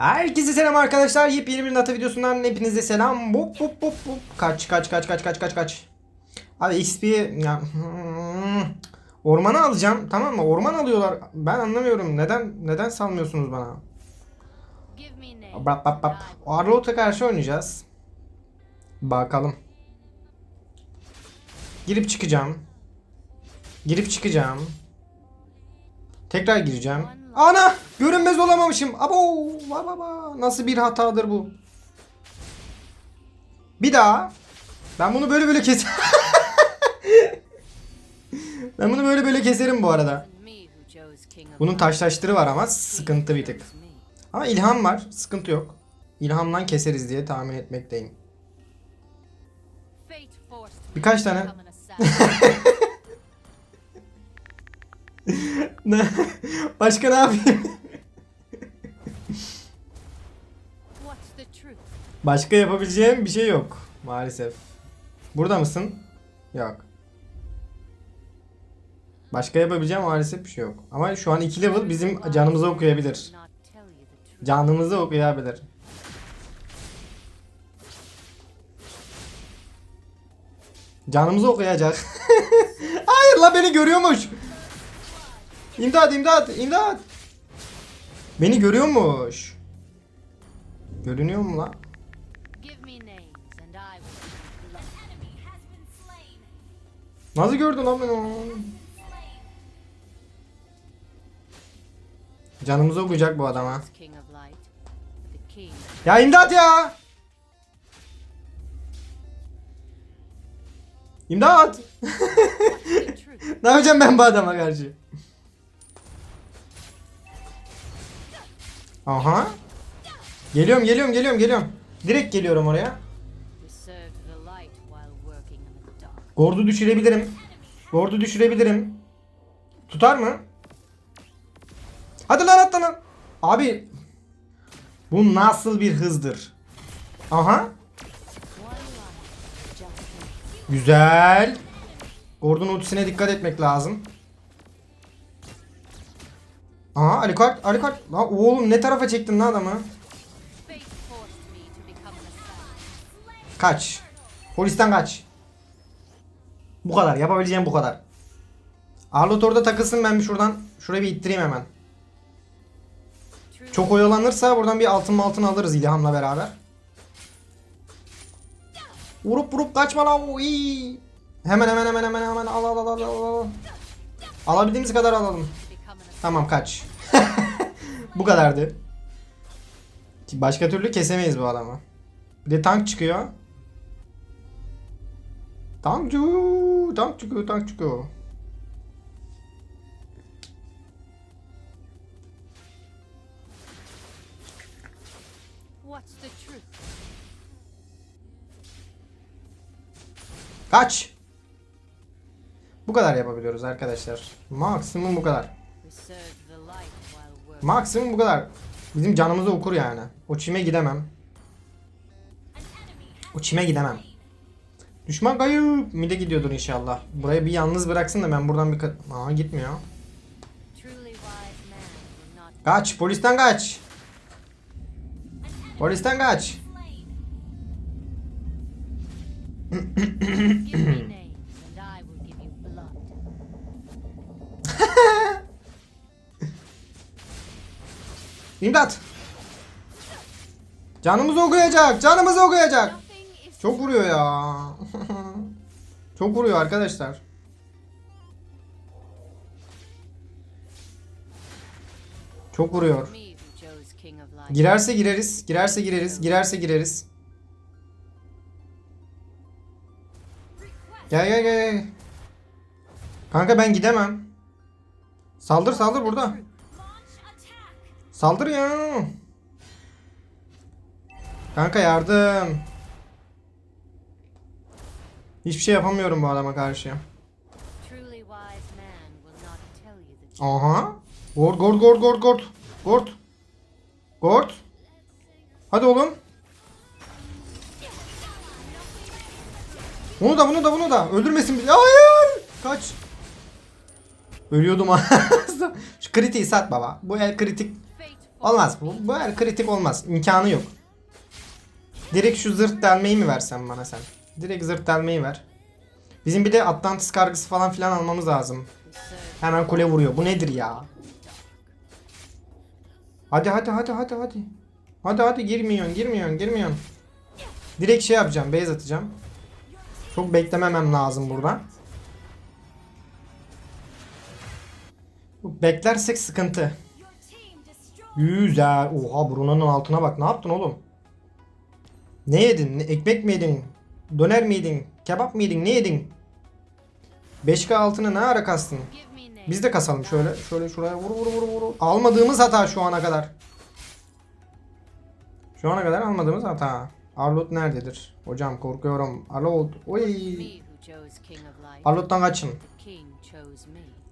Herkese selam arkadaşlar. Yepyeni bir Nata videosundan hepinize selam. Hop hop hop hop. Kaç kaç kaç kaç kaç kaç kaç. Abi XP ya hmm. ormanı alacağım tamam mı? Orman alıyorlar. Ben anlamıyorum. Neden neden salmıyorsunuz bana? Bap bap bap. Arlot'a karşı oynayacağız. Bakalım. Girip çıkacağım. Girip çıkacağım. Tekrar gireceğim. Ana! Görünmez olamamışım. Abo! Va. Nasıl bir hatadır bu? Bir daha. Ben bunu böyle böyle kes. ben bunu böyle böyle keserim bu arada. Bunun taşlaştırı var ama sıkıntı bir tık. Ama ilham var. Sıkıntı yok. İlhamdan keseriz diye tahmin etmekteyim. Birkaç tane. Başka ne yapayım? Başka yapabileceğim bir şey yok. Maalesef. Burada mısın? Yok. Başka yapabileceğim maalesef bir şey yok. Ama şu an 2 level bizim canımızı okuyabilir. Canımızı okuyabilir. Canımızı okuyacak. Hayır la beni görüyormuş. İmdat imdat imdat. Beni görüyormuş. Görünüyor mu la? Nasıl gördün lan beni? Canımızı okuyacak bu adam ha. King of light. The king. Ya imdat ya! İmdat! Ne yapacağım ben bu adama karşı? Aha. Geliyorum geliyorum geliyorum geliyorum. Direkt geliyorum oraya. Gord'u düşürebilirim. Gord'u düşürebilirim. Tutar mı? Hadi lan atla lan. Abi. Bu nasıl bir hızdır? Aha. Güzel. Gordon ultisine dikkat etmek lazım. Aha Alucard, Alucard. Lan oğlum ne tarafa çektin lan adamı? Kaç. Polisten kaç. Bu kadar. Yapabileceğim bu kadar. Arlot orada takılsın ben bir şuradan. Şurayı bir ittireyim hemen. Çok oyalanırsa buradan bir altın altın alırız İlham'la beraber. Vurup vurup kaçma lan. Uy. Hemen hemen hemen hemen hemen al al al al al al. Alabildiğimiz kadar alalım. Tamam kaç. bu kadardı. Başka türlü kesemeyiz bu adamı. Bir de tank çıkıyor. What's the truth? Kaç. Bu kadar yapabiliyoruz arkadaşlar. Maksimum bu kadar. Maksimum bu kadar. Bizim canımızı okur yani. O çime gidemem. O çime gidemem. Düşman kayıp. Mide gidiyordur inşallah. Burayı bir yalnız bıraksın da ben buradan bir... Aa gitmiyor. Kaç. Polisten kaç. Polisten kaç. İmdat. Canımızı okuyacak. Canımızı okuyacak. Çok vuruyor ya. Çok vuruyor arkadaşlar. Çok vuruyor. Girerse gireriz. Girerse gireriz. Girerse gireriz. Gel gel gel. Kanka ben gidemem. Saldır saldır burada. Saldır ya. Kanka yardım. Hiçbir şey yapamıyorum bu adama karşı. Aha. Gord gord gord gord gord. Gord. Gord. Hadi oğlum. Bunu da bunu da bunu da. Öldürmesin bizi. Hayır. Kaç. Ölüyordum. Şu kritiği sat baba. Bu el kritik. Olmaz. Bu, bu her kritik olmaz. İmkanı yok. Direkt şu zırt delmeyi mi versen bana sen? Direkt zırt delmeyi ver. Bizim bir de Atlantis kargısı falan filan almamız lazım. Hemen kule vuruyor. Bu nedir ya? Hadi hadi hadi hadi hadi. Hadi hadi girmiyorsun girmiyorsun girmiyorsun. Direkt şey yapacağım. Base atacağım. Çok beklememem lazım burada. Beklersek sıkıntı. Güzel. Oha Bruno'nun altına bak. Ne yaptın oğlum? Ne yedin? Ekmek mi yedin? Döner mi yedin? Kebap mı yedin? Ne yedin? 5K altını ne ara kastın? Biz de kasalım şöyle. Şöyle şuraya vur vur vur vur. Almadığımız hata şu ana kadar. Şu ana kadar almadığımız hata. Arlot nerededir? Hocam korkuyorum. Arlot. Oy. Arlot'tan kaçın.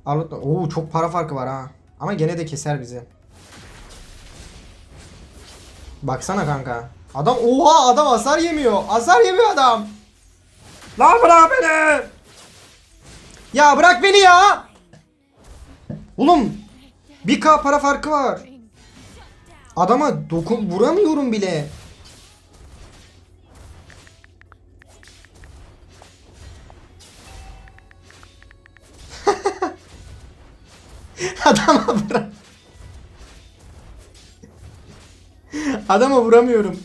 Arlot'tan. Oo çok para farkı var ha. Ama gene de keser bizi. Baksana kanka. Adam oha adam hasar yemiyor. Hasar yemiyor adam. Lan bırak beni. Ya bırak beni ya. Oğlum 1k para farkı var. Adama dokun vuramıyorum bile. Adama bırak. Adama vuramıyorum.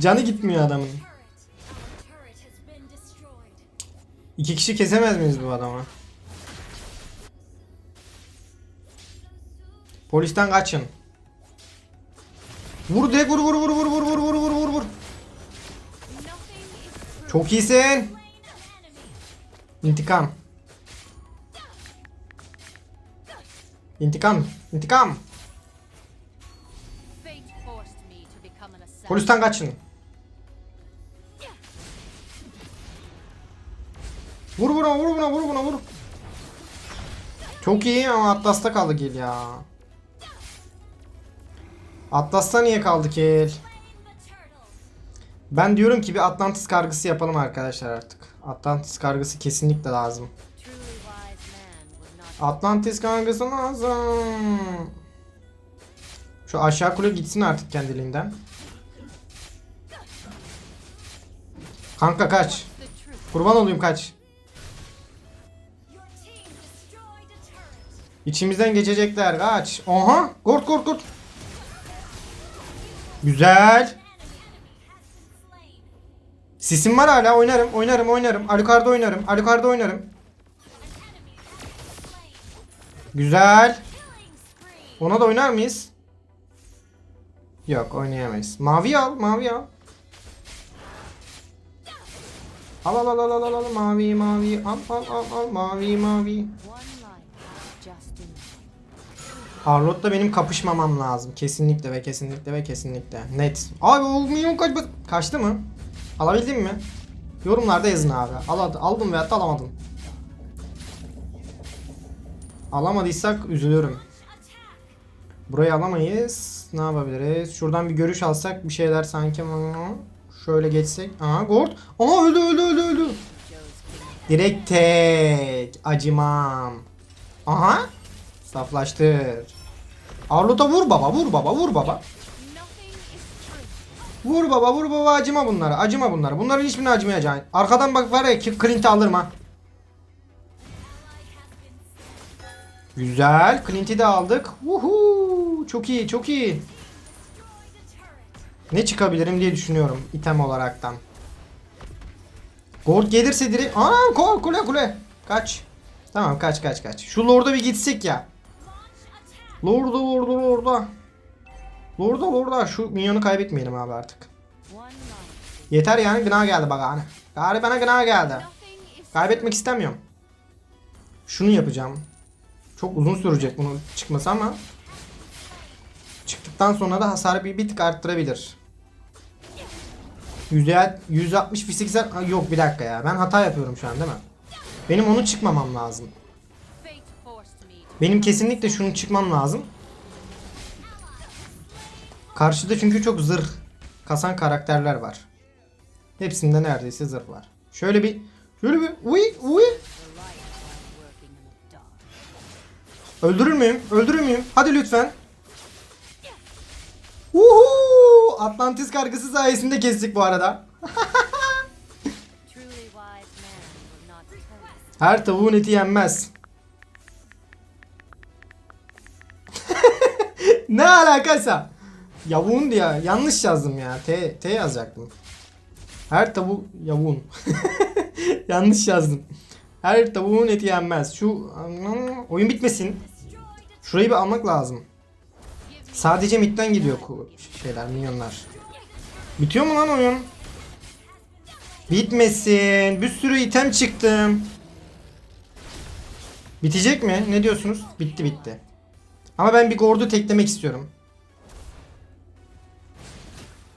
Canı gitmiyor adamın. İki kişi kesemez miyiz bu adama? Polisten kaçın. Vur direkt vur vur vur vur vur vur vur vur vur vur. Çok iyisin. İntikam. İntikam. İntikam. Polisten kaçın. Vur buna vur buna vur buna vur. Çok iyi ama Atlas'ta kaldı kill ya. Atlas'ta niye kaldı kill? Ben diyorum ki bir Atlantis kargısı yapalım arkadaşlar artık. Atlantis kargısı kesinlikle lazım. Atlantis kargısı lazım. Şu aşağı kule gitsin artık kendiliğinden. Kanka kaç. Kurban olayım kaç. İçimizden geçecekler kaç. Aha. Kort kort kort. Güzel. Sisim var hala oynarım oynarım oynarım. Alucard'da oynarım. Alucard'da oynarım. Güzel. Ona da oynar mıyız? Yok oynayamayız. Mavi al mavi. Al al al al al al al mavi mavi al al al al mavi mavi. One life. Just enough. Arlot'la benim kapışmamam lazım. Kesinlikle ve kesinlikle ve kesinlikle. Net. Abi o milyon kaç kaçtı mı? Alabildin mi? Yorumlarda yazın abi. Al, aldım veyahut da alamadım. Alamadıysak üzülüyorum. Burayı alamayız. Ne yapabiliriz? Şuradan bir görüş alsak bir şeyler sanki. Şöyle geçsek. Aha Gord. Aha öldü öldü öldü öldü. Direkt tek. Acımam. Aha. Saflaştır. Arlot'a vur baba vur baba vur baba. Vur baba vur baba acıma bunlara acıma bunlara. Bunların hiçbirine acımayacaksın. Arkadan bak var ya Clint'i alırım ha. Güzel. Clint'i de aldık. Wuhuu. Çok iyi çok iyi. Ne çıkabilirim diye düşünüyorum item olaraktan. Gold gelirse direkt... Aa kule kule. Kaç. Tamam kaç kaç kaç. Şu Lord'a bir gitsek ya. Lord'a Lord'a Lord'a. Lord'a Lord'a. Şu minyonu kaybetmeyelim abi artık. Yeter yani gına geldi bak hani. Gari bana gına geldi. Kaybetmek istemiyorum. Şunu yapacağım. Çok uzun sürecek bunun çıkması ama çıktıktan sonra da hasarı bir, bir tık arttırabilir. Yüzde 160 fiziksel Aa, yok bir dakika ya. Ben hata yapıyorum şu an değil mi? Benim onu çıkmamam lazım. Benim kesinlikle şunu çıkmam lazım. Karşıda çünkü çok zırh kasan karakterler var. Hepsinde neredeyse zırh var. Şöyle bir şöyle bir uy uy. Öldürür müyüm? Öldürür müyüm? Hadi lütfen. Atlantis kargısı sayesinde kestik bu arada. Her tavuğun eti yenmez. ne alakaysa. Yavuğun diye yanlış yazdım ya. T, T yazacaktım. Her tavuk yavuğun. yanlış yazdım. Her tavuğun eti yenmez. Şu oyun bitmesin. Şurayı bir almak lazım. Sadece midden gidiyor şeyler, minyonlar. Bitiyor mu lan oyun? Bitmesin. Bir sürü item çıktım. Bitecek mi? Ne diyorsunuz? Bitti bitti. Ama ben bir gordu teklemek istiyorum.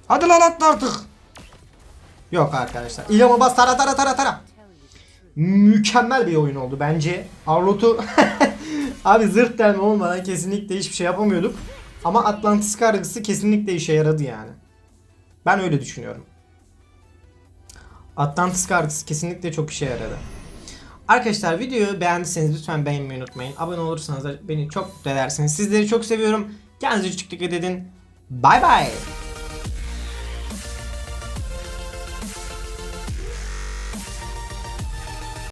Hadi lan atla artık. Yok arkadaşlar. İlhamı bas tara tara tara tara. Mükemmel bir oyun oldu bence. Arlot'u abi zırt delme olmadan kesinlikle hiçbir şey yapamıyorduk. Ama Atlantis kargısı kesinlikle işe yaradı yani. Ben öyle düşünüyorum. Atlantis kargısı kesinlikle çok işe yaradı. Arkadaşlar videoyu beğendiyseniz lütfen beğenmeyi unutmayın. Abone olursanız da beni çok mutlu. Sizleri çok seviyorum. Kendinize çok dikkat edin. Bay bay.